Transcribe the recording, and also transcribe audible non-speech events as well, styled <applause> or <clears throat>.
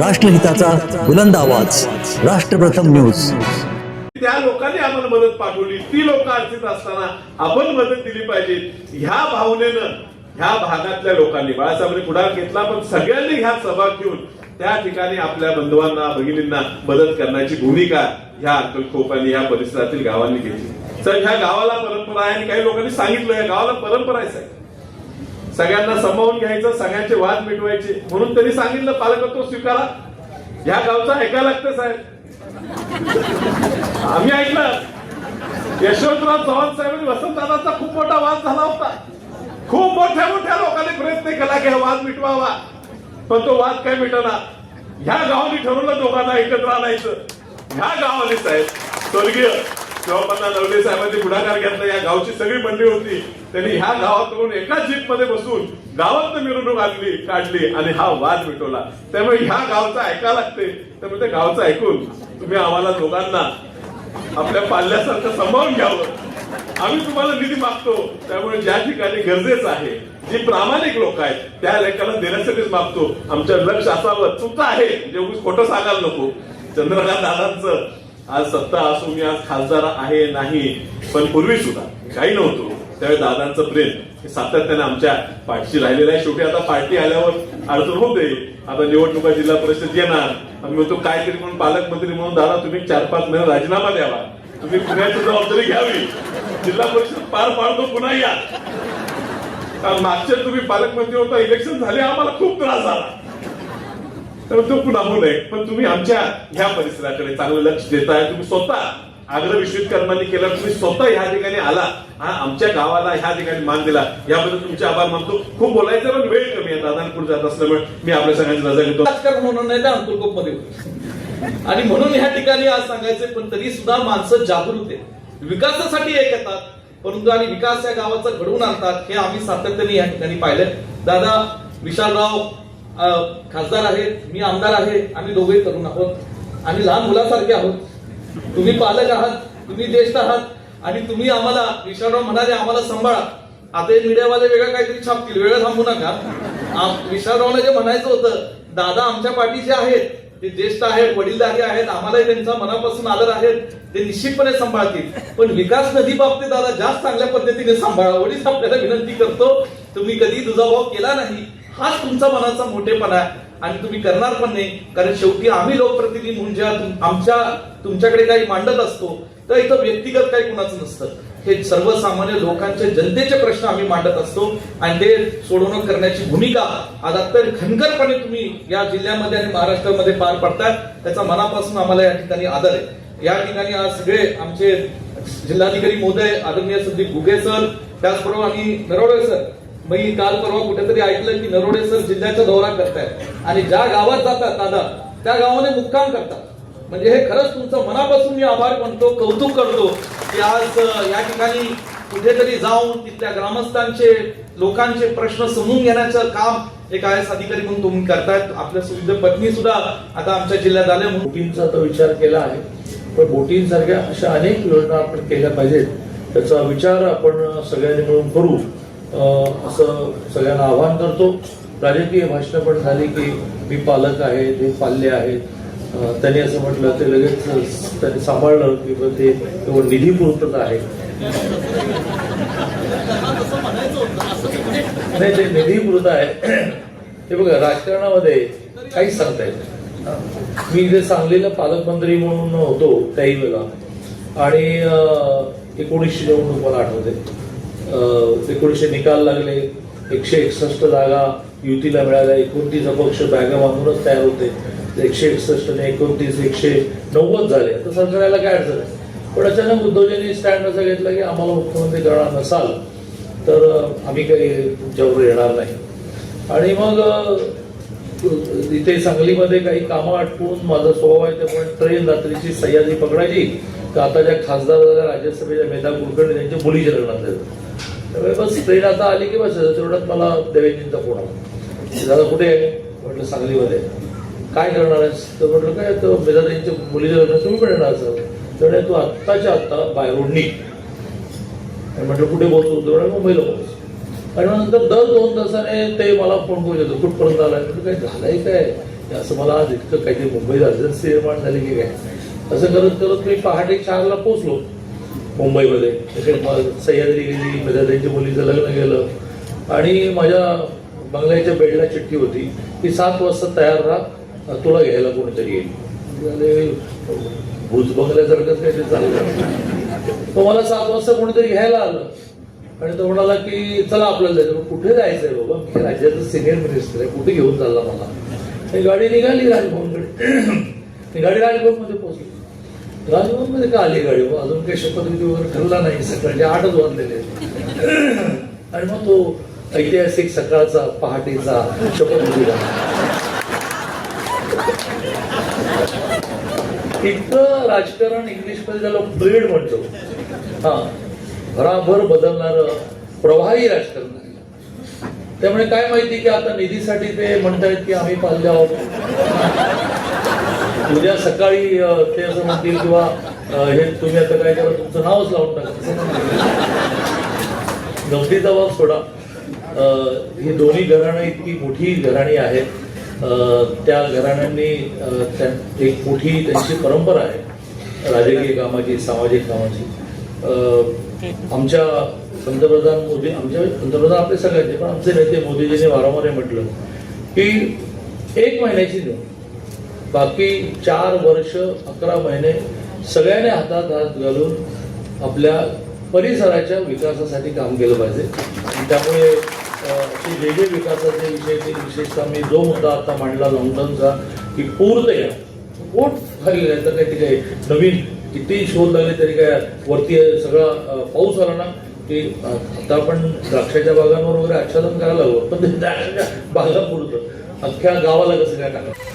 राष्ट्रहिताचा बुलंद आवाज. राष्ट्रप्रथम न्यूज. त्या लोकांनी आम्हाला मदत पाठवली. ती लोक अडचणीत असताना आपण मदत दिली पाहिजे. ह्या भावनेनं ह्या भागातल्या लोकांनी बाळासाहेबांनी पुढाकार घेतला पण सगळ्यांनी ह्या सहभाग घेऊन त्या ठिकाणी आपल्या बंधवांना भगिनींना मदत करण्याची भूमिका ह्या अक्कलकोप या परिसरातील गावांनी घेतली. तर ह्या गावाला परंपरा आहे आणि काही लोकांनी सांगितलं या गावाला परंपरा आहे साहेब. सगळ्यांना समावून घ्यायचं सगळ्यांचे वाद मिटवायचे. म्हणून त्यांनी सांगितलं पालकत्व स्वीकारा. ह्या गावचा ऐकायला लागतं साहेब. आम्ही ऐकलं. यशवंतराव चव्हाण साहेब आणि वसंतदादांचा खूप मोठा वाद झाला होता. खूप मोठ्या मोठ्या लोकांनी प्रयत्न केला की हा वाद मिटवावा. पण तो वाद काय मिटला ह्या गावाने ठरवलं दोघांना एकत्र आणायचं. ह्या गावाने साहेब. स्वर्गीय. शिवपन्ना लवले साहेबांनी पुढाकार घेतला. या गावची सगळी मंडळी होती. त्यांनी ह्या गावाकडून एकाच जीपमध्ये बसून गावात मिरवणूक आणली काढली आणि हा वाद मिटवला. त्यामुळे ह्या गावचं ऐका लागते त्यामुळे त्या गावचं ऐकून तुम्ही आम्हाला दोघांना आपल्या पाल्यासारखं सांभाळून घ्यावं. आम्ही तुम्हाला निधी मागतो. त्यामुळे ज्या ठिकाणी गरजेचं आहे जी प्रामाणिक लोक आहेत त्या लेखाला देण्यासाठीच मागतो. आमच्या लक्ष असावं. चुका आहे. म्हणजे खोटं सांगायला नको. चंद्रकांत दादांचं आज सत्ता असून मी आज खासदार आहे नाही पण पूर्वी सुद्धा काही नव्हतो. त्यावेळी दादांचं प्रेम हे सातत्याने आमच्या पाठशी राहिलेलं आहे. शेवटी आता पार्टी आल्यावर अडचण होते. आता निवडणुका जिल्हा परिषद येणार. आम्ही म्हणतो काहीतरी म्हणून पालकमंत्री म्हणून दादा तुम्ही चार पाच महिने राजीनामा द्यावा. तुम्ही पुण्याची जबाबदारी घ्यावी. जिल्हा परिषद पार पाडतो पुन्हा या. मागच्या तुम्ही पालकमंत्री होता इलेक्शन झाले आम्हाला खूप त्रास झाला. तर तो पुन्हा होऊ नये. पण तुम्ही आमच्या ह्या परिसराकडे चांगलं लक्ष देताय. तुम्ही स्वतः आग्रह विश्वकर्मांनी केला. तुम्ही स्वतः ह्या ठिकाणी आला. हा आमच्या गावाला ह्या ठिकाणी मान दिला. याबद्दल तुमचे आभार मानतो. खूप बोलायचं पण वेळ कमी आहे. दादांपूर जात असल्यामुळे मी आपल्या सगळ्यांची रजा घेतो. राजकारण होणार नाही त्या अंतर्गोपमध्ये आणि म्हणून ह्या ठिकाणी आज सांगायचं पण तरी सुद्धा माणसं जागृत आहेत. विकासासाठी एक येतात परंतु आणि विकास या गावाचा घडवून आणतात हे आम्ही सातत्याने या ठिकाणी पाहिलं दादा विशालराव खासदार आहेत मी आमदार आहे आम्ही दोघेही तरुण आहोत. आम्ही लहान मुलासारखे आहोत. तुम्ही पालक आहात तुम्ही ज्येष्ठ आहात आणि तुम्ही आम्हाला विशालराव म्हणाले आम्हाला सांभाळा. आता हे मीडियावाले वेगळं काहीतरी छापतील. वेगळं थांबू नका. आम- जे म्हणायचं होतं दादा आमच्या पाठीचे आहेत ते ज्येष्ठ आहेत वडीलधारी आहेत आम्हालाही त्यांचा मनापासून आदर आहेत ते निश्चितपणे सांभाळतील. पण विकास नदी बाबतीत दादा जास्त चांगल्या पद्धतीने सांभाळा. वडील आपल्याला विनंती करतो. तुम्ही कधी दुजाभाव केला नाही. हाच तुमचा मनाचा मोठेपणा आहे. आणि तुम्ही करणार पण नाही. कारण शेवटी आम्ही लोकप्रतिनिधी म्हणून जेव्हा आमच्या तुमच्याकडे काही मांडत असतो तर इथं व्यक्तिगत काही कुणाचं नसतं. हे सर्वसामान्य लोकांचे जनतेचे प्रश्न आम्ही मांडत असतो. आणि ते सोडवणूक करण्याची भूमिका आज अत्यंत खनखरपणे तुम्ही या जिल्ह्यामध्ये आणि महाराष्ट्रामध्ये पार पडताय. त्याचा मनापासून आम्हाला या ठिकाणी आदर आहे. या ठिकाणी आज सगळे आमचे जिल्हाधिकारी महोदय आदरणीय संदीप गुगे सर त्याचबरोबर आणि नरोडे सर मी काल परवा कुठेतरी ऐकलं की नरोडे सर जिल्ह्याचा दौरा करतायत. आणि ज्या गावात जातात दादा त्या गावाने मुक्काम करतात. म्हणजे हे खरंच तुमचं मनापासून मी आभार मानतो कौतुक करतो की आज या ठिकाणी कुठेतरी जाऊन तिथल्या ग्रामस्थांचे लोकांचे प्रश्न समजून घेण्याचं काम एक आय एस अधिकारी म्हणून तुम्ही करतायत. आपल्या सुविध पत्नी सुद्धा आता आमच्या जिल्ह्यात आल्या म्हणून. बोटींचा आता विचार केला आहे पण बोटींसारख्या अशा अनेक योजना आपण केल्या पाहिजेत. त्याचा विचार आपण सगळ्यांनी मिळून करू. असं सगळ्यांना आव्हान करतो. राजकीय भाषणं पण झाली की मी पालक आहे हे पाल्य आहेत. त्यांनी असं म्हटलं ते लगेच त्यांनी सांभाळलं की पण ते केवळ निधी पुरतच आहे. नाही ते निधी पुरत आहे. ते बघा राजकारणामध्ये काहीच सांगता येत मी जे सांगलीला पालकमंत्री म्हणून होतो त्याही वेळा. आणि एकोणीसशे निवडणूक मला आठवते एकोणीसशे निकाल लागले. एकशे एकसष्ट जागा युतीला मिळाल्या. एकोणतीस अपक्ष बॅगा बांधूनच तयार होते. एकशे एकसष्ट आणि एकोणतीस एकशे नव्वद झाले. तर सरकारला काय अडचण आहे? पण अचानक उद्धवजींनी स्टँड असं घेतलं की आम्हाला मुख्यमंत्री करणार नसाल तर आम्ही काही तुमच्यावर येणार नाही. आणि मग इथे सांगलीमध्ये काही कामं आटपून माझा स्वभाव आहे त्यामुळे ट्रेन रात्रीची सह्याद्री पकडायची तर आता ज्या खासदार राज्यसभेच्या मेधा कुलकर्णी त्यांच्या मुलीच्या लग्नात त्यामुळे बस ट्रेन आता आली की बस तेवढ्यात मला देवेंद्रचा फोन आला. दादा कुठे आहे? म्हटलं सांगलीमध्ये. काय करणार आहेस? तर म्हटलं काय तर मेधा त्यांच्या मुलीच्या तुम्ही पण येणार असं. तर तू आत्ताच्या आत्ता बाहेरून रोडनी आणि म्हटलं कुठे पोहोचू? तर मुंबईला पोहोच. आणि नंतर दर दोन तासाने ते मला फोन करू येतो. कुठपर्यंत आलाय म्हटलं काय झालंय काय? असं मला आज इतकं काहीतरी मुंबईला अर्जन्सी निर्माण झाली की काय? असं करत करत मी पहाटे चारला पोहोचलो. मुंबईमध्ये. सह्याद्री गेली त्यांच्या मुलीचं लग्न गेलं आणि माझ्या बंगल्याच्या बेडला चिठ्ठी होती की सात वाजता तयार राहा तुला घ्यायला कोणीतरी येईल. भूज भुज बंगल्यासारखंच काहीतरी चाललं. तो मला सात वाजता कोणीतरी घ्यायला आलं. आणि तो म्हणाला की चला आपल्याला जायचं. मग कुठे जायचंय बाबा? मी राज्याचा सिनियर मिनिस्टर आहे. कुठे घेऊन चालला मला? गाडी निघाली राजभवनकडे. <clears throat> ती गाडी राजभवनमध्ये पोहोचली. राजभवनमध्ये का आली गाडी? हो, अजून काही शपथविधी वगैरे ठरला नाही सकाळचे आठच वाजलेले आणि मग तो ऐतिहासिक सकाळचा पहाटेचा शपथविधी इतकं राजकारण इंग्लिशमध्ये त्याला ब्रेड म्हणतो. हा भराभर बदलणार प्रवाही राजकारण आहे. त्यामुळे काय माहिती की आता निधीसाठी ते म्हणतायत की आम्ही पाहिले आहोत. उद्या सकाळी ते असं म्हणतील किंवा हे तुम्ही आता काय करा तुमचं नावच लावून टाका. असं म्हणतील. गमतीचा सोडा ही दोन्ही घराणं इतकी मोठी घराणी आहेत. त्या घराण्यांनी त्या- एक मोठी त्यांची परंपरा आहे. राजकीय कामाची सामाजिक कामाची. आमच्या पंतप्रधान मोदी आमच्या पंतप्रधान आपले सगळ्यांचे पण आमचे नेते मोदीजींनी वारंवार म्हटलं की एक महिन्याची निवड बाकी चार वर्ष अकरा महिने सगळ्याने हातात हात घालून आपल्या परिसराच्या विकासासाठी काम केलं पाहिजे. त्यामुळे असे जे जे विकासाचे विषय ते विशेषतः मी जो मुद्दा आता मांडला लॉकडाऊनचा की पूर्ण या पोट भरलेलं आहे तर काही ते काही नवीन किती शोध लागले तरी काय वरती सगळा पाऊस आला ना की आता आपण द्राक्षाच्या बागांवर वगैरे आच्छादन करायला हवं. पण ते द्राक्षाच्या बागापुरतं अख्ख्या गावाला कसं काय टाकलं